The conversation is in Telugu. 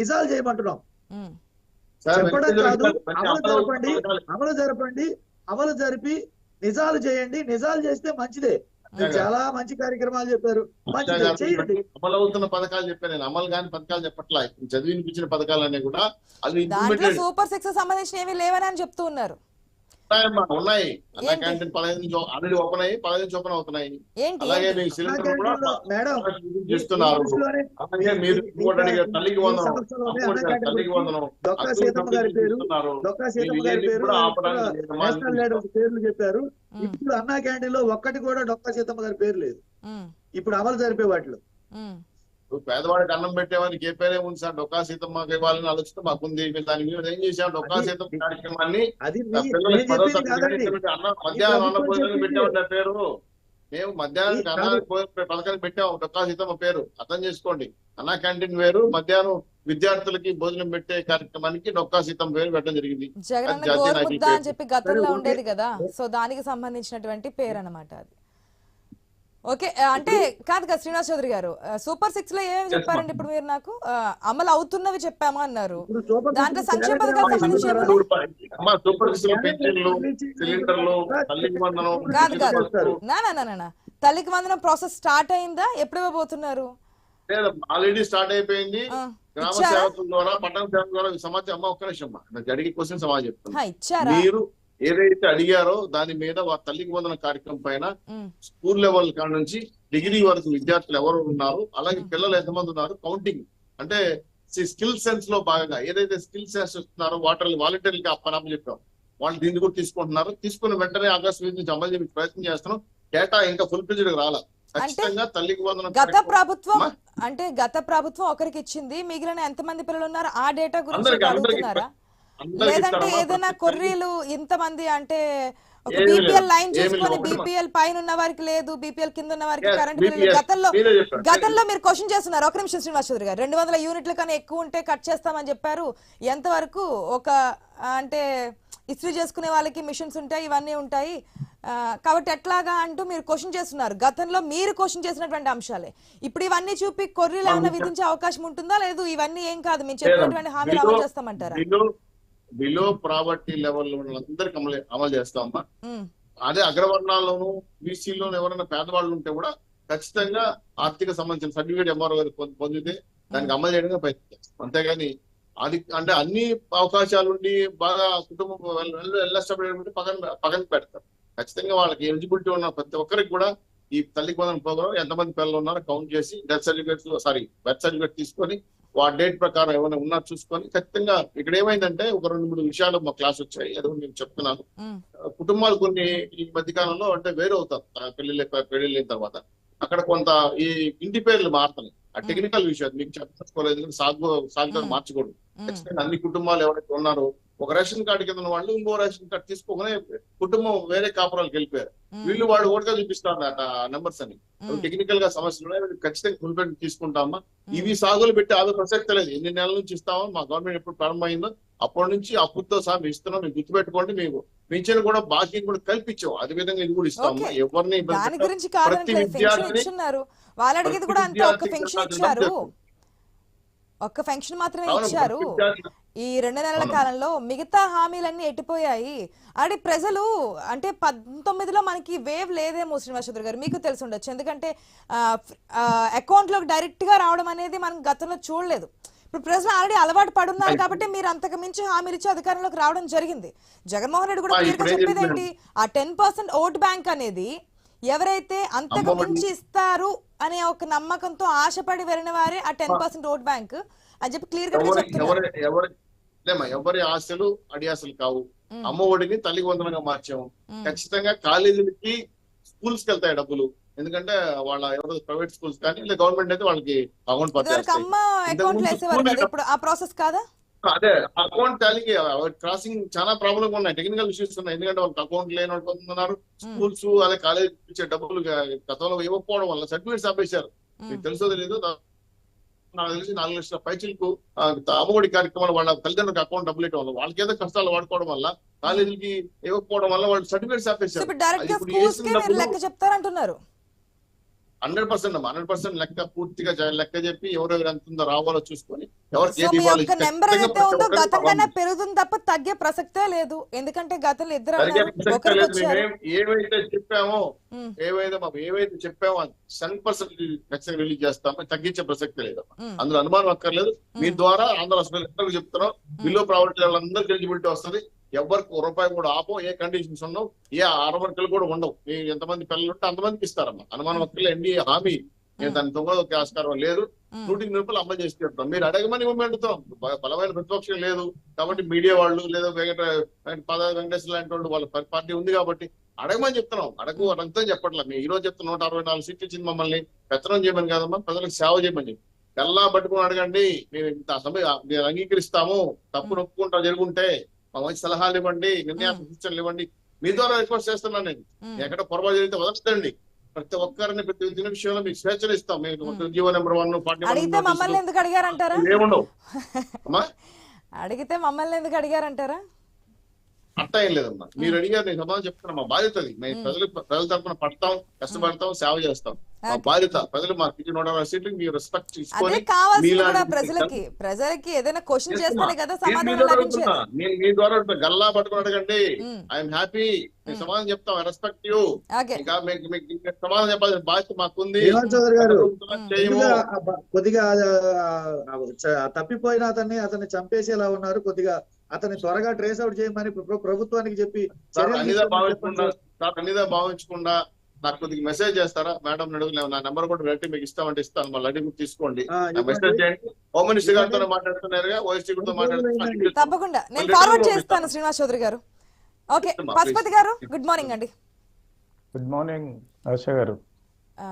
నిజాలు చేయమంటున్నాం. చెప్పడం కాదు, అమలు జరపండి. అమలు జరపండి అమలు జరిపి నిజాలు చేయండి నిజాలు చేస్తే మంచిదే. చాలా మంచి కార్యక్రమాలు చెప్పారు. చేయండి. అమలు అవుతున్న పథకాలు చెప్పాను నేను. అమలు కాని పథకాలు చెప్పట్లా. చదివినిపించిన పథకాలన్నీ కూడా సూపర్ సిక్స్ సంబంధించిన ఏమీ లేవని అని చెప్తూ ఉన్నారు. ఉన్నాయమ్మా ఉన్నాయి. అన్న? క్యాంటీన్ పదహైదు నుంచి ఆల్రెడీ ఓపెన్ అయ్యి పదహైదు నుంచి ఓపెన్ అవుతున్నాయి అలాగే? మీకు నా సిలిండర్ కూడా చేస్తున్నారు అలాగే మీరు ఇంకోటి అడిగారు తల్లికి వందనం. తల్లికి వందనం. పేర్లు చెప్పారు. ఇప్పుడు అన్నా క్యాంటీన్లో ఒక్కటి కూడా డొక్కా సీతమ్మ గారి పేరు లేదు. ఇప్పుడు అమలు జరిపే వాటిలో. ఇప్పుడు పేదవాడికి అన్నం పెట్టేవారికి ఏ పేరే ఉంది సార్? డొక్కా సీతమ్మ ఇవ్వాలని ఆలోచిస్తే మాకుంది దాని మీద ఏం చేసాం డొక్కా సీతమ్మ కార్యక్రమాన్ని అన్నం మధ్యాహ్నం అన్న భోజనం. పెట్టామంటే పేరు. మేము మధ్యాహ్నం అన్న పథకానికి పెట్టాం. డొక్కా సీతమ్మ పేరు. అర్థం చేసుకోండి. అన్నా క్యాంటీన్ వేరు మధ్యాహ్నం విద్యార్థులకి భోజనం పెట్టే కార్యక్రమానికి డొక్కా సీతమ్మ పేరు పెట్టడం జరిగింది. అని. చెప్పి గతంలో. ఉండేది కదా. సో దానికి సంబంధించినటువంటి పేరు అన్నమాట అది. ఓకే అంటే కాదు కదా శ్రీనివాస్ చౌదరి గారు సూపర్ సిక్స్లో ఏమేమి చెప్పారండి ఇప్పుడు మీరు నాకు? అమలు అవుతున్నవి చెప్పాము అన్నారు. దాంట్లో సంక్షేమ పథకాలు కాదు కాదు. నా తల్లికి వందనం ప్రాసెస్ స్టార్ట్ అయిందా? ఎప్పుడు ఇవ్వబోతున్నారు ఆల్రెడీ స్టార్ట్ అయిపోయింది. గ్రామ సేవకుల ద్వారా పట్టణ సేవకుల ద్వారా సమాచారం అమ్మ ఒక్క నిమిషం అడిగే క్వశ్చన్ సమాజం చెప్తాను. మీరు ఏదైతే అడిగారో దాని మీద వా- తల్లికి వందన కార్యక్రమం పైన స్కూల్ లెవెల్ కాడ నుంచి డిగ్రీ వరకు విద్యార్థులు ఎవరు ఉన్నారు అలాగే పిల్లలు ఎంతమంది ఉన్నారు కౌంటింగ్. అంటే స్కిల్ సెన్స్లో భాగంగా ఏదైతే స్కిల్ సెన్స్ ఇస్తున్నారో వాటర్ వాలంటీర్లకి అప్పనాప చెప్పాం వాళ్ళు దీన్ని కూడా తీసుకుంటున్నారు. తీసుకున్న వెంటనే ఆగస్టు నుంచి అమలు చేసి ప్రయత్నం చేస్తున్నాం. డేటా ఇంకా ఫుల్ ఫిల్డ్ రాలా. ఖచ్చితంగా తల్లికి వందన గత ప్రభుత్వం. అంటే గత ప్రభుత్వం ఒకరికి ఇచ్చింది మిగిలిన ఎంతమంది పిల్లలు ఉన్నారు ఆ డేటా గురించి లేదంటే. ఏదైనా కొర్రీలు ఇంతమంది అంటే ఒక. బీపీఎల్ లైన్ చూసుకొని. బీపీఎల్ పైన ఉన్న వారికి లేదు బీపీఎల్ కింద ఉన్న వారికి కరెంట్. గతంలో. గతంలో మీరు క్వశ్చన్ చేస్తున్నారు. ఒక నిమిషం శ్రీనివాస్ చౌదరి గారు. రెండు వందల యూనిట్ల కన్నా ఎక్కువ ఉంటే కట్ చేస్తామని చెప్పారు. ఎంతవరకు ఒక ఆ, అంటే ఇస్త్రీ చేసుకునే వాళ్ళకి మిషన్స్ ఉంటాయి ఇవన్నీ ఉంటాయి. కాబట్టి ఎట్లాగా అంటూ మీరు క్వశ్చన్ చేస్తున్నారు. గతంలో మీరు క్వశ్చన్ చేసినటువంటి అంశాలే. ఇప్పుడు ఇవన్నీ చూపి కొర్రీలు ఏమైనా విధించే అవకాశం ఉంటుందా? లేదు ఇవన్నీ ఏం కాదు. మేము చెప్పినటువంటి హామీలు అమలు చేస్తామంటారా? బిలో ప్రావర్టీ లెవెల్ వాళ్ళందరికీ అమలు అమలు చేస్తామమ్మా అదే అగ్రవర్ణాల్లోనూ బీసీలోను ఎవరైనా పేదవాళ్ళు ఉంటే కూడా ఖచ్చితంగా ఆర్థిక సంబంధించిన సర్టిఫికేట్ ఎంఆర్ఓ గారు పొంది- పొందితే దానికి అమలు చేయడానికి ప్రయత్నం చేస్తాం అంతేగాని అది అంటే అన్ని అవకాశాలు ఉండి బాగా కుటుంబం వెళ్ళేటప్పుడు పక్కన పక్కన పెడతారు. ఖచ్చితంగా వాళ్ళకి ఎలిజిబిలిటీ ఉన్న ప్రతి ఒక్కరికి కూడా ఈ తల్లికి వందన ప్రోగ్రామ్ ఎంతమంది పిల్లలు ఉన్నారో కౌంట్ చేసి death certificate sorry birth certificate తీసుకొని ఆ డేట్ ప్రకారం ఏమైనా ఉన్నా చూసుకొని ఖచ్చితంగా ఇక్కడ ఏమైందంటే ఒక రెండు మూడు విషయాలు మా క్లాస్ వచ్చాయి. అది నేను చెప్తున్నాను. కుటుంబాలు కొన్ని ఈ మధ్య కాలంలో అంటే వేరే అవుతారు. పెళ్ళి పెళ్ళి తర్వాత. అక్కడ కొంత ఈ ఇంటి పేర్లు మారుతున్నాయి ఆ టెక్నికల్ విషయం మీకు చెప్పసుకోలేదు సాగు సాగు మ్మ్. మార్చకూడదు. ఖచ్చితంగా అన్ని కుటుంబాలు ఎవరైతే ఉన్నారో ఒక రేషన్ కార్డు కింద వాళ్ళు ఇంకో రేషన్ కార్డు తీసుకోగానే కుటుంబం వేరే కాపురాలకు వెళ్ళిపోయారు. వీళ్ళు వాళ్ళు ఓటుగా చూపిస్తారు ఆ నెంబర్స్ అని. టెక్నికల్గా సమస్యలు అవి ఖచ్చితంగా ఫుల్ఫిల్ తీసుకుంటామా? ఇవి సాగులు పెట్టి ఆగే ప్రసక్తి లేదు. ఎన్ని నెలల నుంచి ఇస్తామో మా గవర్నమెంట్ ఎప్పుడు ప్రారంభమైందో అప్పటి నుంచి అప్పుతో సహా ఇస్తున్నాం మీరు గుర్తుపెట్టుకోండి మేము పింఛన్ కూడా బాకీ కూడా కల్పించాం. అదే విధంగా ఇది కూడా ఇస్తాము. ఎవరిని ప్రతి ఫెన్షన్ విద్యార్థిని- ఇచ్చున్నారు. వాళ్ళు అడిగేది కూడా అంతే ఒక్క విద్యార్థి ఇచ్చారు. ఒక్క ఫెన్షన్ మాత్రమే ఇచ్చారు. ఈ రెండు నెలల. కాలంలో మిగతా హామీలన్నీ ఎట్టిపోయాయి అంటే ప్రజలు అంటే పంతొమ్మిదిలో మనకి వేవ్ లేదేమో శ్రీనివాసరావు గారు మీకు తెలిసి ఉండొచ్చు. ఎందుకంటే అకౌంట్లోకి డైరెక్ట్గా రావడం అనేది మనం గతంలో చూడలేదు. ఇప్పుడు ప్రజలు ఆల్రెడీ అలవాటు పడున్నారు కాబట్టి మీరు అంతకు మించి హామీలు ఇచ్చి అధికారంలోకి రావడం జరిగింది. జగన్మోహన్ రెడ్డి కూడా ఆ, క్లియర్గా ఇప్పుడు ఏం చెప్పేది ఏంటి? ఆ టెన్ పర్సెంట్ ఓట్ బ్యాంక్ అనేది ఎవరైతే అంతకు. మించి ఇస్తారు అనే ఒక నమ్మకంతో ఆశపడి వెళ్ళిన వారే ఆ టెన్ పర్సెంట్ ఓట్ బ్యాంక్. అని చెప్పి క్లియర్గా ఎవరి ఆశలు అడియాసలు కావు. ఉమ్, అమ్మ ఒడిని తల్లి వందనంగా మార్చాము. ఖచ్చితంగా కాలేజీలకి స్కూల్స్కి వెళ్తాయి డబ్బులు. ఎందుకంటే వాళ్ళ ఎవరో ప్రైవేట్ స్కూల్స్ కానీ లేదా గవర్నమెంట్ అయితే వాళ్ళకి అకౌంట్ కాదా అదే అకౌంట్ టాలీకి క్రాసింగ్ చాలా ప్రాబ్లం ఉన్నాయి. టెక్నికల్ ఇష్యూస్ ఉన్నాయి. ఎందుకంటే వాళ్ళకి అకౌంట్ లేని కొంటున్నారు స్కూల్స్ అదే కాలేజ్ ఇచ్చే డబ్బులు గతంలో ఇవ్వకపోవడం వల్ల సర్టిఫికేట్స్ ఆపేశారు. మీకు తెలుసో తెలియదు నాకు తెలిసి నాలుగు లక్షల పైచీలకు అమ్మఒడి కార్యక్రమాలు వాళ్ళ తల్లిదండ్రులకు అకౌంట్ డబ్బులు ఇవ్వడం వల్ల వాళ్ళకి ఏదో కష్టాలు వాడుకోవడం వల్ల కాలేజీకి ఇవ్వకపోవడం వల్ల వాళ్ళు సర్టిఫికేట్స్ ఆపేశారు. హండ్రెడ్ పర్సెంట్ హండ్రెడ్ పర్సెంట్ లెక్క పూర్తిగా లెక్క చెప్పి ఎవరెవరు ఎంత ఉందో రావాలో చూసుకొని నెంబర్ ఉందో గతం కన్నా. పెరుగుతుంది తప్ప తగ్గే ప్రసక్తే లేదు. ఎందుకంటే గతంలో ఇద్దరు ఏవైతే చెప్పామో ఏవైతే మాకు ఏవైతే చెప్పామో సెవెన్ పర్సెంట్ ఖచ్చితంగా రిలీజ్ చేస్తామో తగ్గించే ప్రసక్తి లేదు. అందులో అనుమానం అక్కర్లేదు. మీ. ద్వారా ఆంధ్ర ఎంతకు చెప్తున్నాం. బిలో ప్రాపర్టీ వాళ్ళందరికీ ఎలిజిబిలిటీ వస్తుంది. ఎవరికి రూపాయి కూడా ఆపో ఏ కండిషన్స్ ఉండవు ఏ ఆరవరకలు కూడా ఉండవు. ఎంతమంది పిల్లలు ఉంటే అంతమందికి ఇస్తారమ్మా. అనుమానం అక్కర్లే ఎన్డీ హామీ నేను దాని తొంగ ఆస్కారం లేదు. నూటికి నిరుపులు అమలు చేసి చెప్తాం మీరు అడగమని అడుగుతాం. బలమైన ప్రతిపక్షం లేదు. కాబట్టి మీడియా వాళ్ళు లేదా వెంకట పద వెంకటేశ్వర లాంటి వాళ్ళు వాళ్ళ పార్టీ ఉంది కాబట్టి అడగమని చెప్తున్నాం. అడగు అడంతా చెప్పట్లే. మేము ఈ రోజు చెప్తున్న నూట అరవై నాలుగు సీట్లు ఇచ్చింది మమ్మల్ని. పెత్తనం చేయమని కాదమ్మా. ప్రజలకు సేవ చేయమని. చెప్పి తెల్లా పట్టుకుని అడగండి. మేము ఇంత సమయ మేము అంగీకరిస్తాము. తప్పు నొప్పుకుంటా జరుగుంటే మా మంచి సలహాలు ఇవ్వండి. నిర్ణయాత్మక సూచనలు ఇవ్వండి. మీ ద్వారా రిక్వెస్ట్ చేస్తున్నాను నేను. ఎక్కడ పొరపాటు జరిగితే వదలదండి ప్రతి ఒక్కరిని ప్రతి చిన్న విషయంలో మీకు స్వేచ్ఛలు ఇస్తాం. మ్మ్. ఉద్యోగ నెంబర్ వన్ అడిగితే మమ్మల్ని ఎందుకు అడిగారంటారా ఏముండవు. అమ్మా? అడిగితే మమ్మల్ని ఎందుకు అడిగారంటారా అట్ట ఏం లేదమ్మా. మీరు అడిగారు నేను సమాధానం చెప్తున్నా మా బాధ్యత అది. మేము. ప్రజలు ప్రజల తరపున పడతాం కష్టపడతాం సేవ చేస్తాం. మా. బాధ్యత. ప్రజలు మాకు సీట్లు మీరు రెస్పెక్ట్ తీసుకొని ప్రజలకి. ప్రజలకి ఏదైనా క్వశ్చన్. చేస్తేనే కదా సమాధానం. నేను మీ ద్వారా. గల్లా పట్టుకుని అడగండి. ఉమ్, ఐఎమ్ హ్యాపీ మేము. సమాధానం చెప్తాం రెస్పెక్ట్ యూ ఓకే. ఇంకా మీకు మీకు ఇంకా సమాధానం చెప్పాల్సిన బాధ్యత మాకుంది. కొద్దిగా తప్పిపోయిన అతన్ని అతన్ని చంపేసేలా ఉన్నారు. కొద్దిగా అతన్ని త్వరగా ట్రేస్ అవుట్ చేయమని ప్ర- ప్రభుత్వానికి చెప్పి అన్నిదా భావించకుండా అన్నిదా భావించకుండా నాకు కొద్దిగా మెసేజ్ చేస్తారా? మేడం అడుగు నా నెంబర్ కూడా రెడ్డి మీకు ఇస్తామంటే ఇస్తాను. మళ్ళీ అడిగి తీసుకోండి. మెసేజ్. చేయండి. హోమ్ మినిస్టర్ గారితో మాట్లాడుతున్నారుగా ఓఎస్టీ గారితో మాట్లాడుతున్నారు. తప్పకుండా. నేను ఫార్వర్డ్ చేస్తాను. శ్రీనివాస్ చౌదరి గారు. ఓకే పశుపతి గారు గుడ్ మార్నింగ్ అండి. గుడ్ మార్నింగ్ గారు. ఆ,